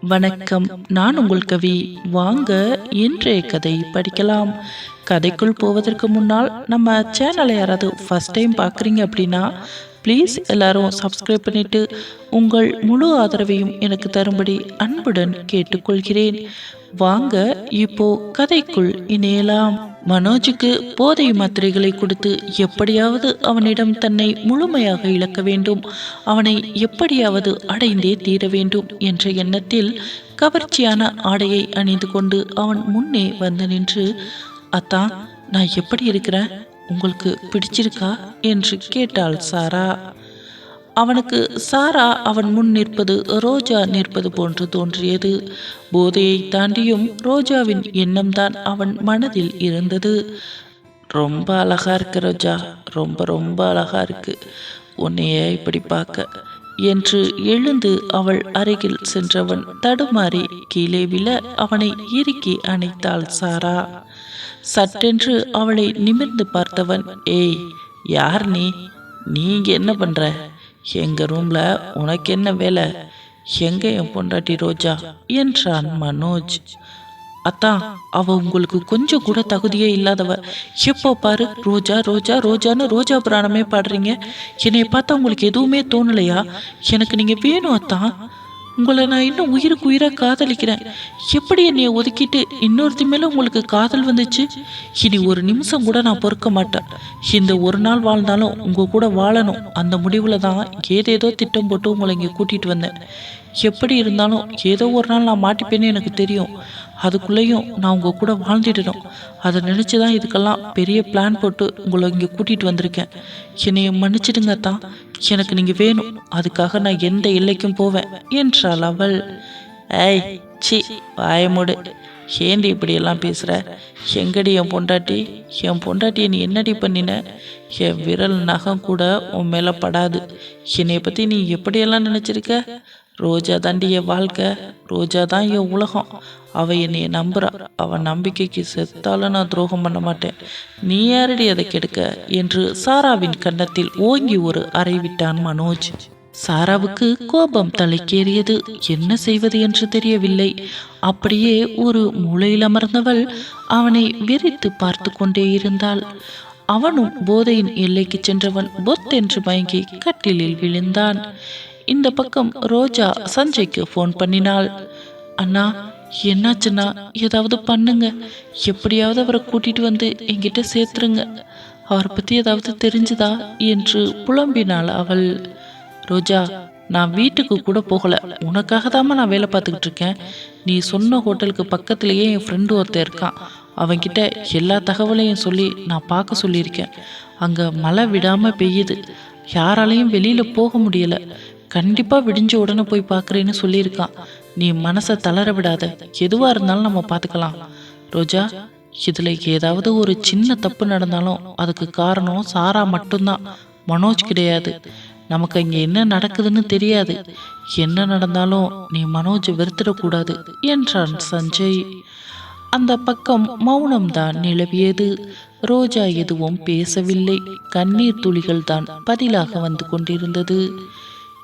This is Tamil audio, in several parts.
வணக்கம். நான் உங்கள் கவி. வாங்க இன்றைய கதை படிக்கலாம். கதைக்குள் போவதற்கு முன்னால் நம்ம சேனலை யாராவது ஃபஸ்ட் டைம் பார்க்குறீங்க அப்படின்னா ப்ளீஸ் எல்லாரும் சப்ஸ்கிரைப் பண்ணிட்டு உங்கள் முழு ஆதரவையும் எனக்கு தரும்படி அன்புடன் கேட்டுக்கொள்கிறேன். வாங்க இப்போ கதைக்குள் இணையலாம். மனோஜுக்கு போதை மாத்திரைகளை கொடுத்து எப்படியாவது அவனிடம் தன்னை முழுமையாக இழக்க வேண்டும். அவனை எப்படியாவது அடைந்தே தீர வேண்டும் என்ற எண்ணத்தில் கவர்ச்சியான ஆடையை அணிந்து கொண்டு அவன் முன்னே வந்து நின்று அத்தா நான் எப்படி இருக்கிறேன்? உங்களுக்கு பிடிச்சிருக்கா? என்று கேட்டாள் சாரா. அவனுக்கு சாரா அவன் முன் நிற்பது ரோஜா நிற்பது போன்று தோன்றியது. போதையை தாண்டியும் ரோஜாவின் எண்ணம்தான் அவன் மனதில் இருந்தது. ரொம்ப அழகா இருக்கு ரோஜா. ரொம்ப ரொம்ப அழகா இருக்கு. உன்னையே இப்படி பார்க்க. என்று எழுந்து அவள் அருகில் சென்றவன் தடுமாறி கீழே விழ அவனை இறுக்கி அணைத்தாள் சாரா. சட்டென்று அவளை நிமிர்ந்து பார்த்தவன் ஏய் யார் நீ? நீங்க என்ன பண்ற? எங்கள் ரூமில் உனக்கு என்ன வேலை? எங்கே என் பொண்டாட்டி ரோஜா? என்றான் மனோஜ். அத்தான் அவ உங்களுக்கு கொஞ்சம் கூட தகுதியே இல்லாதவ. எப்போ பாரு ரோஜா ரோஜா ரோஜான்னு ரோஜா புராணமே பாடுறீங்க. என்னை பார்த்தா உங்களுக்கு எதுவுமே தோணலையா? எனக்கு நீங்கள் வேணும் அத்தான் உங்களை நான் இன்னும் உயிருக்கு உயிராக காதலிக்கிறேன். எப்படி என்னைய ஒதுக்கிட்டு இன்னொருத்தி மேலே உங்களுக்கு காதல் வந்துச்சு? இனி ஒரு நிமிஷம் கூட நான் பொறுக்க மாட்டேன். இந்த ஒரு நாள் வாழ்ந்தாலும் உங்கள் கூட வாழணும். அந்த முடிவில் தான் ஏதேதோ திட்டம் போட்டு உங்களை இங்கே கூட்டிகிட்டு வந்தேன். எப்படி இருந்தாலும் ஏதோ ஒரு நாள் நான் மாட்டிப்பேன்னு எனக்கு தெரியும். அதுக்குள்ளேயும் நான் உங்கள் கூட வாழ்ந்துட்டோம் அதை நினச்சி தான் இதுக்கெல்லாம் பெரிய பிளான் போட்டு உங்களை இங்கே கூட்டிகிட்டு வந்திருக்கேன். என்னையை மன்னிச்சிடுங்க தான் எனக்கு நீங்கள் வேணும். அதுக்காக நான் எந்த எல்லைக்கும் போவேன் என்றாள் அவள். ஏய் சி வாயமுடு ஏண்டி இப்படியெல்லாம் பேசுகிற எங்கடி என் பொண்டாட்டி? என் பொண்டாட்டியை நீ என்னடி பண்ணின? என் விரல் நகம் கூட உன் மேலே படாது. என்னைய பற்றி நீ எப்படியெல்லாம் நினச்சிருக்க? ரோஜா தாண்டி என் வாழ்க்கை ரோஜா தான் என் உலகம். அவள் என்னைய நம்புறா. அவன் நம்பிக்கைக்கு செத்தாலும் நான் துரோகம் பண்ண மாட்டேன். நீ யாரடி அதை கெடுக்க? என்று சாராவின் கன்னத்தில் ஓங்கி ஒரு அறை விட்டான் மனோஜ். சாராவுக்கு கோபம் தலைக்கேறியது. என்ன செய்வது என்று தெரியவில்லை. அப்படியே ஒரு மூளையில் அமர்ந்தவள் அவனை விரித்து பார்த்து கொண்டே இருந்தாள். அவனும் போதையின் எல்லைக்கு சென்றவன். பொத்தென்று மயங்கி கட்டிலில் விழுந்தான். இந்த பக்கம் ரோஜா சஞ்சய்க்கு ஃபோன் பண்ணினாள். அண்ணா என்னாச்சுன்னா? ஏதாவது பண்ணுங்க. எப்படியாவது அவரை கூட்டிட்டு வந்து என்கிட்ட சேர்த்துருங்க. அவரை பற்றி ஏதாவது தெரிஞ்சுதா? என்று புலம்பினாள் அவள். ரோஜா நான் வீட்டுக்கு கூட போகல. உனக்காக தாம்மா நான் வேலை பார்த்துக்கிட்டு இருக்கேன். நீ சொன்ன ஹோட்டலுக்கு பக்கத்துலேயே என் ஃப்ரெண்டு ஒருத்தன் இருக்கான். அவன்கிட்ட எல்லா தகவலையும் சொல்லி நான் பார்க்க சொல்லியிருக்கேன். அங்கே மழை விடாமல் பெய்யுது. யாராலையும் வெளியில் போக முடியலை. கண்டிப்பாக விடிஞ்ச உடனே போய் பார்க்குறேன்னு சொல்லியிருக்கான் நீ மனசை தளர விடாத. எதுவாக இருந்தாலும் நம்ம பார்த்துக்கலாம். ரோஜா இதில் ஏதாவது ஒரு சின்ன தப்பு நடந்தாலும் அதுக்கு காரணம் சாரா மட்டும்தான். மனோஜ் கிடையாது. நமக்கு இங்கே என்ன நடக்குதுன்னு தெரியாது. என்ன நடந்தாலும் நீ மனோஜ் வெறுத்துடக்கூடாது என்றான் சஞ்சய். அந்த பக்கம் மௌனம்தான் நிலவியது. ரோஜா எதுவும் பேசவில்லை. கண்ணீர் துளிகள் தான் பதிலாக வந்து கொண்டிருந்தது.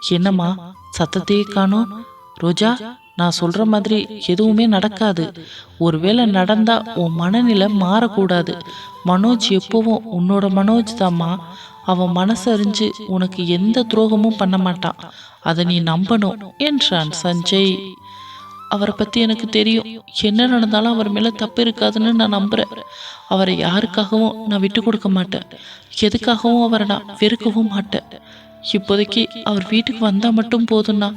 என்னம்மா சத்தத்தையே காணும். ரோஜா நான் சொல்ற மாதிரி எதுவுமே நடக்காது. ஒருவேளை நடந்தா உன் மனநிலை மாறக்கூடாது. மனோஜ் எப்பவும் உன்னோட மனோஜ் தாம்மா. அவன் மனசறிஞ்சு உனக்கு எந்த துரோகமும் பண்ண மாட்டான். அதை நீ நம்பணும் என்றான் சஞ்சய். அவரை பற்றி எனக்கு தெரியும். என்ன நடந்தாலும் அவர் மேலே தப்பு இருக்காதுன்னு நான் நம்புகிறேன் அவரை யாருக்காகவும் நான் விட்டு கொடுக்க மாட்டேன். எதுக்காகவும் அவரை நான் வெறுக்கவும் மாட்டேன். இப்போதைக்கு அவர் வீட்டுக்கு வந்தா மட்டும் போதும்னா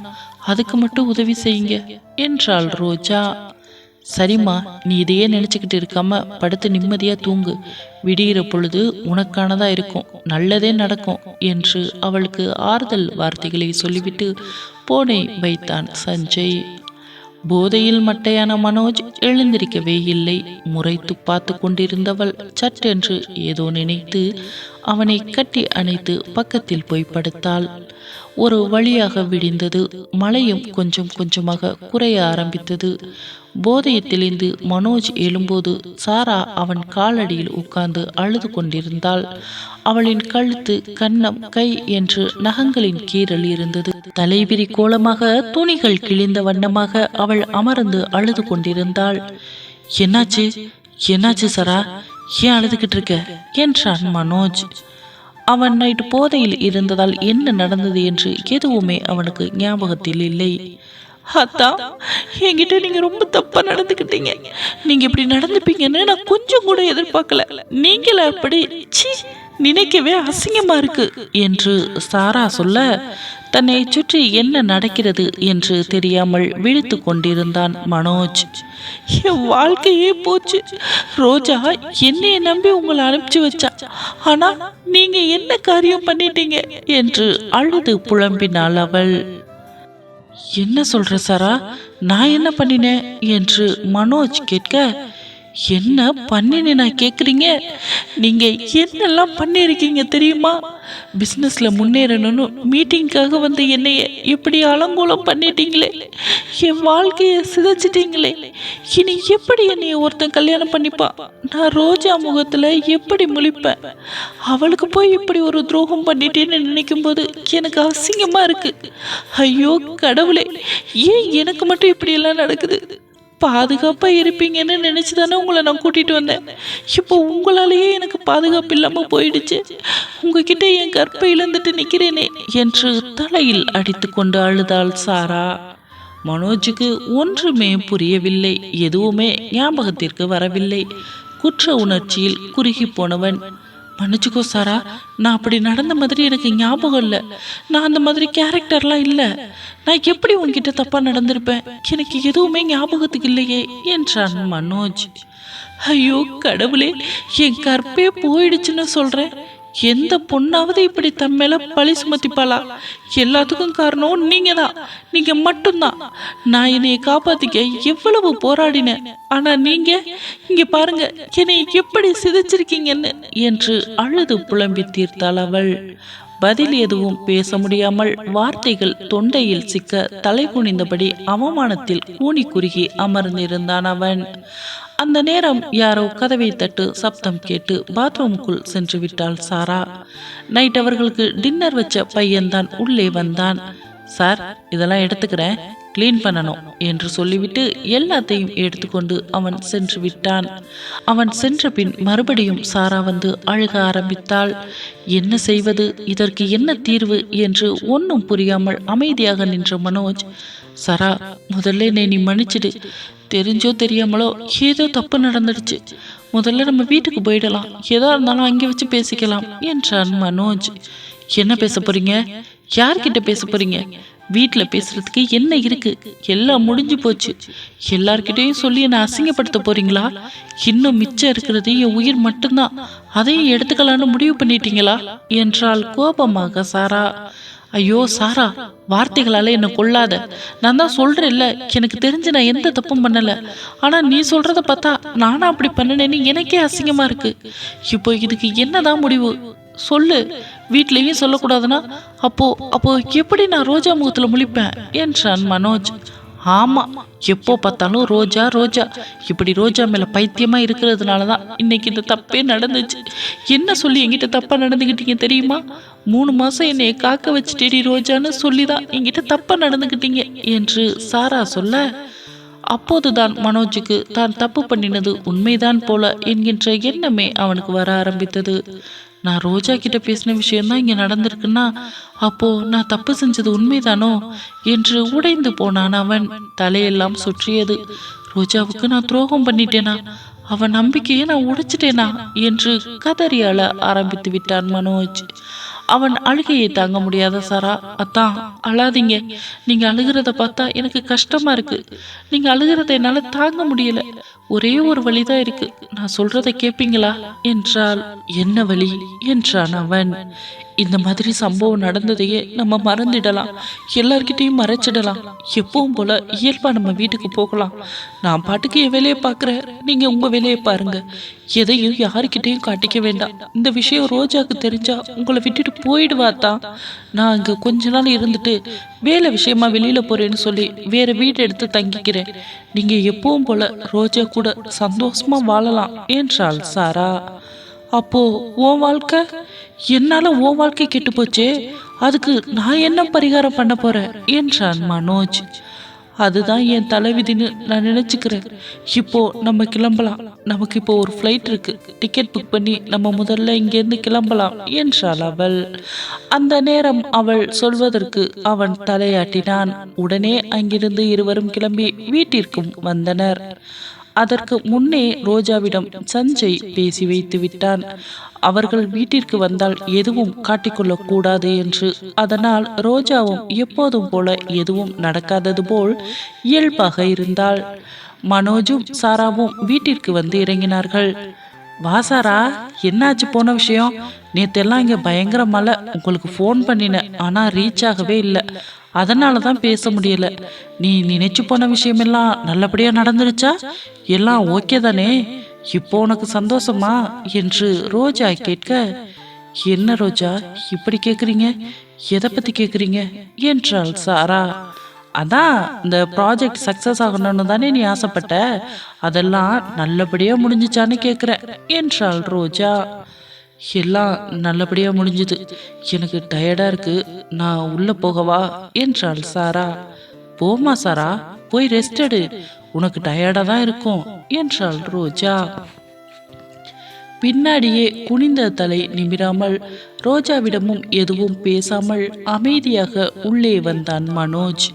அதுக்கு மட்டும் உதவி செய்யுங்க என்றாள் ரோஜா. சரிம்மா நீ இதையே நினச்சிக்கிட்டு இருக்காம படுத்து நிம்மதியா தூங்கு. விடிகிற பொழுது உனக்கானதா இருக்கும். நல்லதே நடக்கும் என்று அவளுக்கு ஆறுதல் வார்த்தைகளை சொல்லிவிட்டு போனை வைத்தான் சஞ்சய். போதையில் மட்டையான மனோஜ் எழுந்திருக்கவே இல்லை. முறைத்து பார்த்து கொண்டிருந்தவள் சட்டென்று ஏதோ நினைத்து அவனை கட்டி அணைத்து பக்கத்தில் போய் படுத்தாள். ஒரு வழியாக விடிந்தது. மழையும் கொஞ்சம் கொஞ்சமாக குறைய ஆரம்பித்தது. போதையத்திலிருந்து மனோஜ் எழும்போது சாரா அவன் காலடியில் உட்கார்ந்து அழுது கொண்டிருந்தாள். அவளின் கழுத்து கன்னம் கை என்று நகங்களின் கீறல் இருந்தது. தலைவிரி கோலமாக துணிகள் கிழிந்த வண்ணமாக அவள் அமர்ந்து அழுது கொண்டிருந்தாள். என்னாச்சு? என்னாச்சு சரா? ஏன் அழுதுகிட்டு இருக்க? என்றான் மனோஜ். அவன் நைட்டு போதையில் இருந்ததால் என்ன நடந்தது என்று எதுவுமே அவனுக்கு ஞாபகத்தில் இல்லை. அத்தா என்கிட்ட நீங்க ரொம்ப தப்பா நடந்துக்கிட்டீங்க நீங்க இப்படி நடந்துப்பீங்கன்னு நான் கொஞ்சம் கூட எதிர்பார்க்கல. நீங்கள அப்படி ச்சீ நினைக்கவே அசிங்கமா இருக்கு என்று சாரா சொல்ல தன்னை சுற்றி என்ன நடக்கிறது என்று தெரியாமல் விழித்து கொண்டிருந்தான் மனோஜ். என் வாழ்க்கையே போச்சு. ரோஜா என்னைய நம்பி உங்களை அனுப்பிச்சு வச்சா. ஆனா நீங்க என்ன காரியம் பண்ணிட்டீங்க? என்று அழுது புலம்பினாள் அவள். என்ன சொல்ற சாரா? நான் என்ன பண்ணினேன்? என்று மனோஜ் கேட்க என்ன பண்ணினே நான் கேட்குறீங்க நீங்கள் என்னெல்லாம் பண்ணியிருக்கீங்க தெரியுமா? பிஸ்னஸில் முன்னேறணும்னு மீட்டிங்க்காக வந்து என்னையை இப்படி அலங்கோலம் பண்ணிட்டீங்களே? என் வாழ்க்கையை சிதைச்சிட்டீங்களே? இனி எப்படி என்னைய ஒருத்தன் கல்யாணம் பண்ணிப்பான் நான் ரோஜா முகத்தில் எப்படி முழிப்பேன்? அவளுக்கு போய் இப்படி ஒரு துரோகம் பண்ணிட்டேன்னு நினைக்கும் போது எனக்கு அசிங்கமாக இருக்குது ஐயோ கடவுளே ஏன் எனக்கு மட்டும் இப்படியெல்லாம் நடக்குது? பாதுகாப்பாக இருப்பீங்கன்னு நினச்சி தானே உங்களை நான் கூட்டிகிட்டு வந்தேன். இப்போ உங்களாலேயே எனக்கு பாதுகாப்பு இல்லாமல் போயிடுச்சு. உங்ககிட்ட என் கற்பை இழந்துட்டு நிற்கிறேனே என்று தலையில் அடித்து கொண்டு அழுதாள் சாரா. மனோஜுக்கு ஒன்றுமே புரியவில்லை. எதுவுமே ஞாபகத்திற்கு வரவில்லை. குற்ற உணர்ச்சியில் குறுகி போனவன் மன்னிச்சுக்கோ சாரா. நான் அப்படி நடந்த மாதிரி எனக்கு ஞாபகம் இல்லை. நான் அந்த மாதிரி கேரக்டர்லாம் இல்லை. நான் எப்படி உன்கிட்ட தப்பாக நடந்திருப்பேன்? எனக்கு எதுவுமே ஞாபகத்துக்கு இல்லையே என்றான் மனோஜ். ஐயோ கடவுளே என் கற்பே போயிடுச்சுன்னு சொல்கிறேன் எந்த பொண்ணாவது இப்படி தம் மேல பழி சுமத்திப்பாளா? எல்லாத்துக்கும் காரணம் நீங்க தான் நீங்க மட்டும்தான் நான் என்னைய காப்பாத்திக்க எவ்வளவு போராடினேன். ஆனா நீங்க இங்க பாருங்க என்னை எப்படி சிதைச்சிருக்கீங்கன்னு என்று அழுது புலம்பி தீர்த்தாள் அவள். பதில் எதுவும் பேச முடியாமல் வார்த்தைகள் தொண்டையில் சிக்க தலை குனிந்தபடி அவமானத்தில் கூனி குறுகி அமர்ந்திருந்தான் அவன். அந்த நேரம் யாரோ கதவை தட்டு சப்தம் கேட்டு பாத்ரூமுக்குள் சென்று விட்டாள் சாரா. நைட் அவர்களுக்கு டின்னர் வச்ச பையன்தான் உள்ளே வந்தான். சார் இதெல்லாம் எடுத்துக்கிறேன். க்ளீன் பண்ணணும் என்று சொல்லிவிட்டு எல்லாத்தையும் எடுத்துக்கொண்டு அவன் சென்று விட்டான். அவன் சென்ற பின் மறுபடியும் சாரா வந்து அழுக ஆரம்பித்தாள். என்ன செய்வது? இதற்கு என்ன தீர்வு? என்று ஒன்றும் புரியாமல் அமைதியாக நின்ற மனோஜ் சரா முதல்ல என்னை நீ மன்னிச்சிடு. தெரிஞ்சோ தெரியாமலோ ஏதோ தப்பு நடந்துடுச்சு. முதல்ல நம்ம வீட்டுக்கு போயிடலாம். எதா இருந்தாலும் அங்கே வச்சு பேசிக்கலாம் என்றான் மனோஜ். என்ன பேச போறீங்க? யார்கிட்ட பேச போறீங்க? வீட்டில் பேசுறதுக்கு என்ன இருக்கு? எல்லாம் முடிஞ்சு போச்சு. எல்லார்கிட்டையும் சொல்லி என்னை அசிங்கப்படுத்த போறீங்களா? இன்னும் மிச்சம் இருக்கிறது என் உயிர் மட்டும்தான். அதையும் எடுத்துக்கலான்னு முடிவு பண்ணிட்டீங்களா? என்றால் கோபமாக சாரா. ஐயோ சாரா வார்த்தைகளால என்ன கொள்ளாத. நான் தான் சொல்றேன்ல எனக்கு தெரிஞ்சு நான் எந்த தப்பும் பண்ணல. ஆனா நீ சொல்றத பார்த்தா நானும் அப்படி பண்ணனேன்னு எனக்கே அசிங்கமா இருக்கு. இப்போ இதுக்கு என்னதான் முடிவு? சொல்லு. வீட்லேயும் சொல்லக்கூடாதுன்னா அப்போ அப்போ எப்படி நான் ரோஜா முகத்தில் முழிப்பேன்? என்றான் மனோஜ். ஆமாம் எப்போ பார்த்தாலும் ரோஜா ரோஜா. இப்படி ரோஜா மேலே பைத்தியமாக இருக்கிறதுனால தான் இன்னைக்கு இந்த தப்பே நடந்துச்சு. என்ன சொல்லி என்கிட்ட தப்பாக நடந்துக்கிட்டீங்க தெரியுமா? மூணு மாதம் என்னை காக்க வச்சுட்டேடி ரோஜான்னு சொல்லி தான் என்கிட்ட தப்பாக நடந்துக்கிட்டீங்க என்று சாரா சொல்ல அப்போதுதான் மனோஜுக்கு தான் தப்பு பண்ணினது உண்மைதான் போல என்கின்ற எண்ணமே அவனுக்கு வர ஆரம்பித்தது. நான் ரோஜா கிட்ட பேசின விஷயம்தான் இங்கே நடந்திருக்குன்னா அப்போ நான் தப்பு செஞ்சது உண்மைதானோ என்று உடைந்து போனான் அவன். தலையெல்லாம் சுற்றியது. ரோஜாவுக்கு நான் துரோகம் பண்ணிட்டேனா? அவன் நம்பிக்கையை நான் உடைச்சிட்டேனா? என்று கதறியால ஆரம்பித்து விட்டான் மனோஜ். அவன் அழுகையை தாங்க முடியாத சாரா. அத்தான் அழாதீங்க. நீங்க அழுகிறத பார்த்தா எனக்கு கஷ்டமா இருக்கு. நீங்க அழுகிறத என்னால தாங்க முடியல. ஒரே ஒரு வழிதான் இருக்கு. நான் சொல்றதை கேட்பீங்களா என்றால் என்ன வழி? என்றான் அவன். இந்த மாதிரி சம்பவம் நடந்ததையே நம்ம மறந்துடலாம். எல்லார்கிட்டையும் மறைச்சிடலாம். எப்பவும் போல இயல்பா நம்ம வீட்டுக்கு போகலாம். நான் பாட்டுக்கு என் வேலையை பார்க்குறேன். நீங்க உங்க வேலையை பாருங்க. எதையும் யாருக்கிட்டையும் காட்டிக்க வேண்டாம். இந்த விஷயம் ரோஜாக்கு தெரிஞ்சா உங்களை விட்டுட்டு போயிடுவா தான். நான் இங்க கொஞ்ச நாள் இருந்துட்டு வேலை விஷயமா வெளியில போறேன்னு சொல்லி வேற வீடு எடுத்து தங்கிக்கிறேன். நீங்க எப்பவும் போல ரோஜா கூட சந்தோஷமா வாழலாம். என்றாள் சாரா. அப்போ உன் வாழ்க்கை? என்னால உன் வாழ்க்கை கெட்டு போச்சே? அதுக்கு நான் என்ன பரிகாரம் பண்ண போறேன்? என்றான் மனோஜ். அதுதான் என் தலைவிதின்னு நான் நினைச்சுக்கிறேன். இப்போ நம்ம கிளம்பலாம். நமக்கு இப்போ ஒரு ஃப்ளைட் இருக்கு. டிக்கெட் புக் பண்ணி நம்ம முதல்ல இங்கேருந்து கிளம்பலாம் என்றாள் அவள். அந்த நேரம் அவள் சொல்வதற்கு அவன் தலையாட்டினான். உடனே அங்கிருந்து இருவரும் கிளம்பி வீட்டிற்கும் வந்தனர். அதற்கு முன்னே ரோஜாவிடம் சஞ்சய் பேசி வைத்து விட்டான். அவர்கள் வீட்டிற்கு வந்தால் எதுவும் காட்டிக்கொள்ளக் கூடாது என்று. அதனால் ரோஜாவும் எப்போதும் போல எதுவும் நடக்காதது போல் இயல்பாக இருந்தாள். மனோஜும் சாராவும் வீட்டிற்கு வந்து இறங்கினார்கள். வாசாரா என்னாச்சு போன விஷயம்? நேத்தெல்லாம் இங்கே பயங்கர மழை. உங்களுக்கு ஃபோன் பண்ணினேன். ஆனால் ரீச் ஆகவே இல்லை. அதனால தான் பேச முடியல. நீ நினைச்சு போன விஷயமெல்லாம் நல்லபடியாக நடந்துருச்சா? எல்லாம் ஓகே தானே? இப்போ உனக்கு சந்தோஷமா? என்று ரோஜா கேட்க என்ன ரோஜா? இப்படி கேட்குறீங்க எதை பற்றி கேட்குறீங்க என்றாள் சாரா. அதான் இந்த ப்ராஜெக்ட் சக்ஸஸ் ஆகணும்னு தானே நீ ஆசைப்பட்ட? அதெல்லாம் நல்லபடியாக முடிஞ்சிச்சான்னு கேட்குறேன் என்றாள் ரோஜா. எல்லாம் நல்லபடியாக முடிஞ்சுது. எனக்கு டயர்டாக இருக்கு. நான் உள்ளே போகவா? என்றாள் சாரா. போமா சாரா போய் ரெஸ்ட் எடு. உனக்கு டயர்டாக தான் இருக்கும் என்றாள் ரோஜா. பின்னாடியே குனிந்த தலை நிமிராமல் ரோஜாவிடமும் எதுவும் பேசாமல் அமைதியாக உள்ளே வந்தான் மனோஜ்.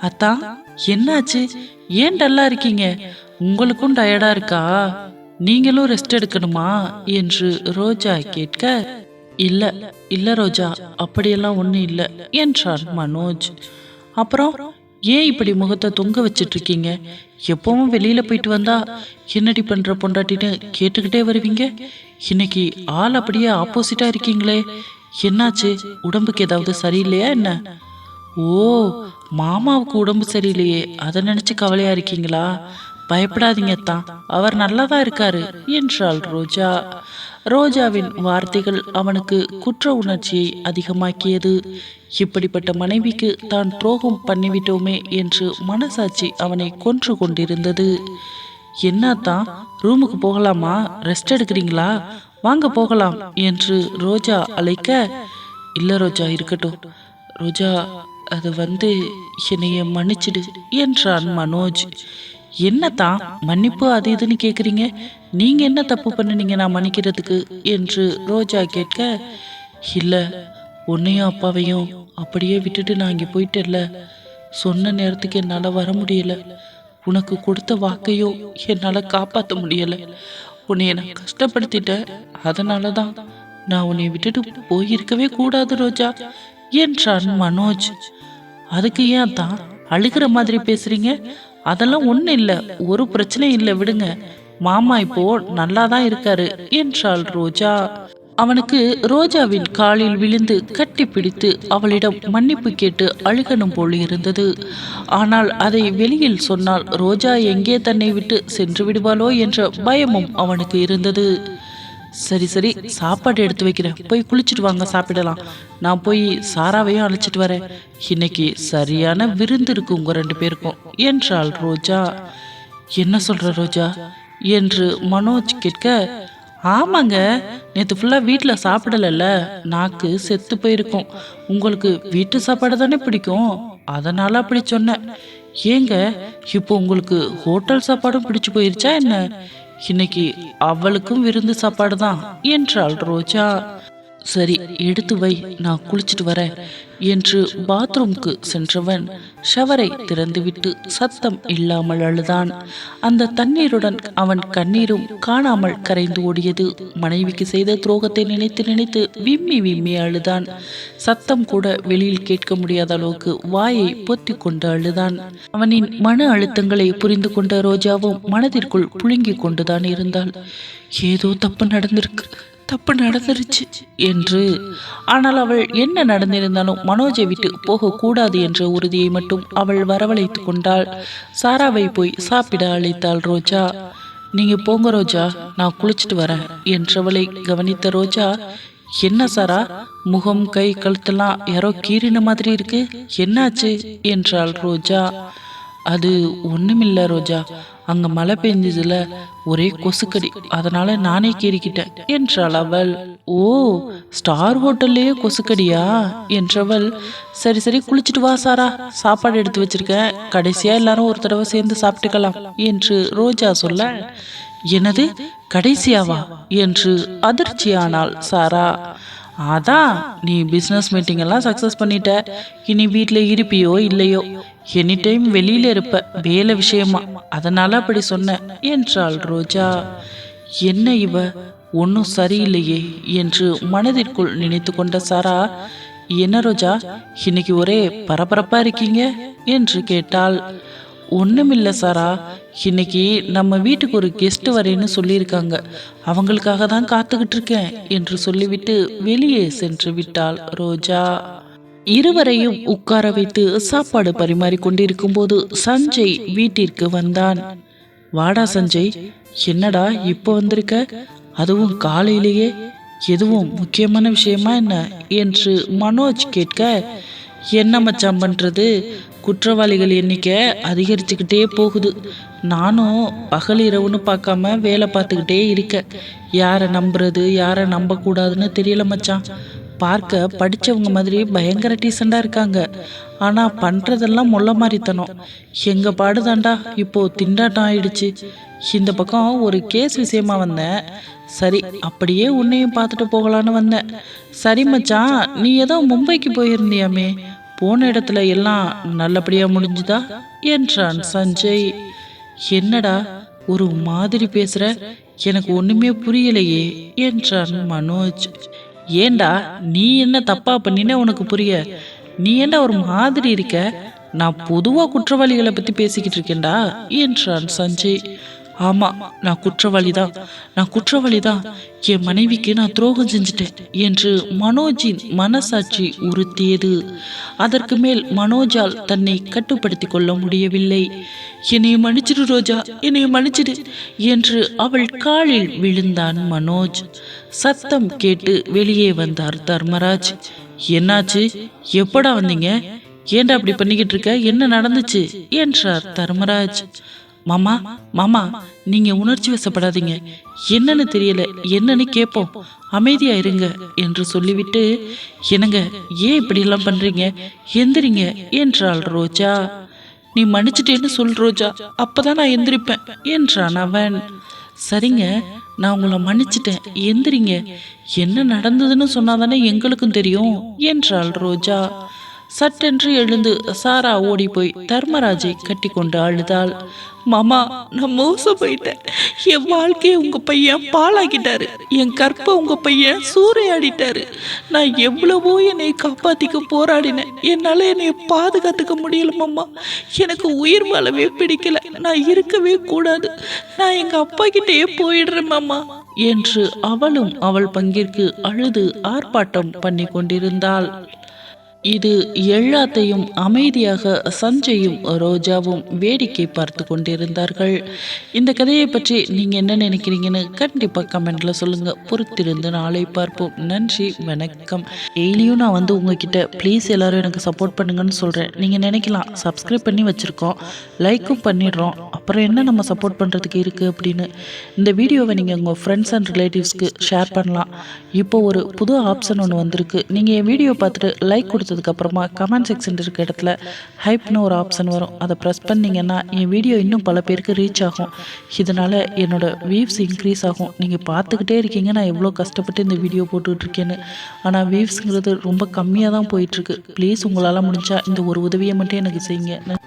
அத்தா என்னாச்சு? ஏன் டல்லா இருக்கீங்க? உங்களுக்கும் டயர்டா இருக்கா? நீங்களும் ரெஸ்ட் எடுக்கணுமா? என்று ரோஜா கேட்க இல்ல இல்ல ரோஜா அப்படியெல்லாம் ஒன்றும் இல்லை என்றார் மனோஜ். அப்புறம் ஏன் இப்படி முகத்தை தொங்க வச்சிட்டு இருக்கீங்க? எப்பவும் வெளியில போயிட்டு வந்தா என்னடி பண்ற பொண்டாட்டின்னு கேட்டுக்கிட்டே வருவீங்க? இன்னைக்கு ஆள் அப்படியே ஆப்போசிட்டா இருக்கீங்களே என்னாச்சு? உடம்புக்கு ஏதாவது சரியில்லையா என்ன? ஓ மாமாவுக்கு உடம்பு சரியில்லையே அதை நினைச்சு கவலையா இருக்கீங்களா? பயப்படாதீங்க தான் அவர் நல்லதா இருக்காரு என்றாள் ரோஜா. ரோஜாவின் வார்த்தைகள் அவனுக்கு குற்ற உணர்ச்சியை அதிகமாக்கியது. இப்படிப்பட்ட மனைவிக்கு தான் துரோகம் பண்ணிவிட்டோமே என்று மனசாட்சி அவனை கொன்று கொண்டிருந்தது. என்னத்தான் ரூமுக்கு போகலாமா? ரெஸ்ட் எடுக்கிறீங்களா? வாங்க போகலாம் என்று ரோஜா அழைக்க. இல்ல ரோஜா இருக்கட்டும். ரோஜா அது வந்து என்னைய மன்னிச்சிடு என்றான் மனோஜ். என்னத்தான் மன்னிப்பு அது இதுன்னு கேட்குறீங்க நீங்கள் என்ன தப்பு பண்ணுனீங்க நான் மன்னிக்கிறதுக்கு? என்று ரோஜா கேட்க இல்லை உன்னையும் அப்பாவையும் அப்படியே விட்டுட்டு நான் இங்கே போயிட்டேல்ல சொன்ன நேரத்துக்கு என்னால் வர முடியல. உனக்கு கொடுத்த வாக்கையோ என்னால் காப்பாற்ற முடியலை. உன்னைய நான் கஷ்டப்படுத்திட்டேன் அதனால தான் நான் உன்னை விட்டுட்டு போயிருக்கவே கூடாது ரோஜா என்றான் மனோஜ். அதுக்கு ஏன் தான் அழுகிற மாதிரி பேசுறீங்க? அதெல்லாம் ஒன்றும் இல்லை. ஒரு பிரச்சனையும் இல்லை விடுங்க. மாமா இப்போ நல்லா தான் இருக்காரு என்றாள் ரோஜா. அவனுக்கு ரோஜாவின் காலில் விழுந்து கட்டி பிடித்து அவளிடம் மன்னிப்பு கேட்டு அழுகணும் போல் இருந்தது. ஆனால் அதை வெளியில் சொன்னால் ரோஜா எங்கே தன்னை விட்டு சென்று விடுவாளோ? என்ற பயமும் அவனுக்கு இருந்தது. சரி சரி சாப்பாடு எடுத்து வைக்கிறேன். போய் குளிச்சுட்டு வாங்க சாப்பிடலாம். நான் போய் சாராவையும் அழைச்சிட்டு வரேன். இன்னைக்கு சரியான விருந்து இருக்கு உங்க ரெண்டு பேருக்கும். என்றாள் ரோஜா. என்ன சொல்ற ரோஜா? என்று மனோஜ் கேட்க ஆமாங்க நேற்று ஃபுல்லாக வீட்டில் சாப்பிடலல்ல. நாக்கு செத்து போயிருக்கும். உங்களுக்கு வீட்டு சாப்பாடு தானே பிடிக்கும்? அதனால அப்படி சொன்னேன். ஏங்க இப்போ உங்களுக்கு ஹோட்டல் சாப்பாடும் பிடிச்சு போயிருச்சா என்ன? இன்னைக்கு அவளுக்கும் விருந்து சாப்பாடு தான் என்றாள் ரோஜா. சரி எடுத்து வை நான் குளிச்சிட்டு வரேன் என்று பாத்ரூம்க்கு சென்றவன் ஷவரை திறந்துவிட்டு சத்தம் இல்லாமல் அழுதான். அந்த தண்ணீருடன் அவன் கண்ணீரும் காணாமல் கரைந்து ஓடியது மனைவிக்கு செய்த துரோகத்தை நினைத்து நினைத்து விம்மி விம்மி அழுதான். சத்தம் கூட வெளியில் கேட்க முடியாத அளவுக்கு வாயை பொத்தி கொண்டு அழுதான். அவனின் மன அழுத்தங்களை புரிந்து கொண்ட ரோஜாவும் மனதிற்குள் புழுங்கிக் கொண்டுதான் இருந்தாள். ஏதோ தப்பு நடந்திருக்கு. தப்பு நடந்துருச்சு என்று. ஆனால் அவள் என்ன நடந்திருந்தாலும் மனோஜை விட்டு போகக்கூடாது என்ற உறுதியை மட்டும் அவள் வரவழைத்து கொண்டாள். சாராவை போய் சாப்பிட அழைத்தாள் ரோஜா. நீங்க போங்க ரோஜா நான் குளிச்சுட்டு வரேன் என்றவளை கவனித்த ரோஜா. என்ன சாரா முகம் கை கழுத்தெல்லாம் யாரோ கீறின மாதிரி இருக்கு என்னாச்சு? என்றாள் ரோஜா. அது ஒண்ணுமில்ல ரோஜா அங்கே மழை பெஞ்சதுல ஒரே கொசுக்கடி. அதனால நானே கீறிக்கிட்டேன் என்றாள் அவள் ஓ ஸ்டார் ஹோட்டல்லையே கொசுக்கடியா? என்றவள். சரி சரி குளிச்சுட்டு வா சாரா. சாப்பாடு எடுத்து வச்சிருக்கேன். கடைசியா எல்லாரும் ஒரு தடவை சேர்ந்து சாப்பிட்டுக்கலாம் என்று ரோஜா சொல்ல. எனது கடைசியாவா? என்று அதிர்ச்சியானாள் சாரா. அதான் நீ பிஸ்னஸ் மீட்டிங் எல்லாம் சக்ஸஸ் பண்ணிட்ட. இனி வீட்டில் இருப்பியோ இல்லையோ? எனி டைம் வெளியில இருப்ப வேலை விஷயமா அதனால அப்படி சொன்னேன் என்றாள் ரோஜா. என்ன இவ? ஒன்றும் சரியில்லையே என்று மனதிற்குள் நினைத்து கொண்ட சாரா. என்ன ரோஜா இன்னைக்கு ஒரே பரபரப்பா இருக்கீங்க? என்று கேட்டாள். ஒன்றுமில்லை சாரா இன்னைக்கு நம்ம வீட்டுக்கு ஒரு கெஸ்ட் வரேன்னு சொல்லியிருக்காங்க. அவங்களுக்காக தான் காத்துக்கிட்டு இருக்கேன் என்று சொல்லிவிட்டு வெளியே சென்று விட்டாள் ரோஜா. இருவரையும் உட்கார வைத்து சாப்பாடு பரிமாறி கொண்டிருக்கும் போது சஞ்சய் வீட்டிற்கு வந்தான். வாடா சஞ்சய் என்னடா இப்போ வந்திருக்க? அதுவும் காலையிலேயே? எதுவும் முக்கியமான விஷயமா என்ன? என்று மனோஜ் கேட்க என்ன மச்சான் பண்றது? குற்றவாளிகள் எண்ணிக்கை அதிகரிச்சுக்கிட்டே போகுது. நானும் பகல் இரவுன்னு பார்க்காம வேலை பார்த்துக்கிட்டே இருக்கேன். யாரை நம்புறது யாரை நம்பக்கூடாதுன்னு தெரியல மச்சான். பார்க்க படித்தவங்க மாதிரி பயங்கர டீசெண்டாக இருக்காங்க. ஆனால் பண்ணுறதெல்லாம் முள்ள மாதிரித்தனம் எங்கள் பாடுதாண்டா? இப்போது திண்டாட்டம் ஆயிடுச்சு. இந்த பக்கம் ஒரு கேஸ் விஷயமா வந்தேன். சரி அப்படியே உன்னையும் பார்த்துட்டு போகலான்னு வந்தேன். சரி மச்சான் நீ ஏதோ மும்பைக்கு போயிருந்தியாமே. போன இடத்துல எல்லாம் நல்லபடியாக முடிஞ்சுதா? என்றான் சஞ்சய். என்னடா ஒரு மாதிரி பேசுகிற எனக்கு ஒன்றுமே புரியலையே என்றான் மனோஜ். ஏண்டா நீ என்ன தப்பா பண்ணினே உனக்கு புரிய? நீ ஏண்டா ஒரு மாதிரி இருக்க? நான் பொதுவாக குற்றவாளிகளை பற்றி பேசிக்கிட்டு இருக்கேன்டா என்றான் சஞ்சய். ஆமா நான் குற்றவாளி தான் நான் குற்றவாளி தான் என் மனைவிக்கு நான் துரோகம் செஞ்சுட்டேன் என்று மனோஜின் மனசாட்சி உறுத்தியது. அதற்கு மேல் மனோஜால் தன்னை கட்டுப்படுத்தி கொள்ள முடியவில்லை. என்னை மன்னிச்சிடு ரோஜா என்னை மன்னிச்சிடு என்று அவள் காலில் விழுந்தான் மனோஜ். சத்தம் கேட்டு வெளியே வந்தார் தர்மராஜ். என்னாச்சு? எப்படா வந்தீங்க? ஏன்டா அப்படி பண்ணிக்கிட்டு இருக்க? என்ன நடந்துச்சு? என்றார் தர்மராஜ். மாமா மாமா நீங்க உணர்ச்சி வசப்படாதீங்க. என்னன்னு தெரியல. என்னன்னு கேட்போம் அமைதியா இருங்க என்று சொல்லிவிட்டு என்னங்க ஏன் இப்படி எல்லாம் பண்றீங்க? எந்திரிங்க என்றாள் ரோஜா. நீ மன்னிச்சிட்டேன்னு சொல் ரோஜா. அப்பதான் நான் எந்திரிப்பேன் என்றான் அவன். சரிங்க நான் உங்களை மன்னிச்சிட்டேன். எந்திரிங்க. என்ன நடந்ததுன்னு சொன்னாதானே எங்களுக்கும் தெரியும் என்றாள் ரோஜா. சட்டென்று எழுந்து சாரா ஓடி போய் தர்மராஜை கட்டி கொண்டு அழுதாள். மாமா நான் மோசம் போயிட்டேன். என் வாழ்க்கையை உங்கள் பையன் பாழாக்கிட்டாரு. என் கற்பை உங்கள் பையன் சூறையாடிட்டாரு. நான் எவ்வளவோ என்னை காப்பாத்திக்க போராடினேன். என்னால் என்னை பாதுகாத்துக்க முடியல மாமா. எனக்கு உயிர் வாழவே பிடிக்கல. நான் இருக்கவே கூடாது. நான் எங்கள் அப்பா கிட்டேயே போயிடுறேன் மாமா. என்று அவளும் அவள் பங்கிற்கு அழுது ஆர்ப்பாட்டம் பண்ணி கொண்டிருந்தாள் இது எல்லாத்தையும் அமைதியாக சஞ்சயும் ரோஜாவும் வேடிக்கை பார்த்து கொண்டிருந்தார்கள். இந்த கதையை பற்றி நீங்கள் என்ன நினைக்கிறீங்கன்னு கண்டிப்பாக கமெண்ட்ல சொல்லுங்கள் பொறுத்திருந்து நாளை பார்ப்போம். நன்றி வணக்கம். டெய்லியும் நான் வந்து உங்ககிட்ட ப்ளீஸ் எல்லாரும் எனக்கு சப்போர்ட் பண்ணுங்கன்னு சொல்கிறேன் நீங்கள் நினைக்கலாம் சப்ஸ்கிரைப் பண்ணி வச்சுருக்கோம். லைக்கும் பண்ணிடுறோம். அப்புறம் என்ன நம்ம சப்போர்ட் பண்ணுறதுக்கு இருக்குது அப்படின்னு. இந்த வீடியோவை நீங்கள் உங்கள் ஃப்ரெண்ட்ஸ் அண்ட் ரிலேட்டிவ்ஸ்க்கு ஷேர் பண்ணலாம். இப்போ ஒரு புது ஆப்ஷன் ஒன்று வந்திருக்கு. நீங்கள் என் வீடியோ பார்த்துட்டு லைக் கொடுத்து கொடுத்ததுக்கப்புறமா கமெண்ட் செக்ஷன் இருக்க இடத்துல ஹைப்னு ஒரு ஆப்ஷன் வரும். அதை ப்ரெஸ் பண்ணிங்கன்னா என் வீடியோ இன்னும் பல பேருக்கு ரீச் ஆகும். இதனால் என்னோடய வியூஸ் இன்க்ரீஸ் ஆகும். நீங்கள் பார்த்துக்கிட்டே இருக்கீங்க. நான் எவ்வளோ கஷ்டப்பட்டு இந்த வீடியோ போட்டுட்ருக்கேன்னு ஆனால் வியூஸ்ங்கிறது ரொம்ப கம்மியாக தான் போயிட்டுருக்கு ப்ளீஸ் உங்களால் முடிஞ்சால் இந்த ஒரு உதவியை மட்டும் எனக்கு செய்யுங்க.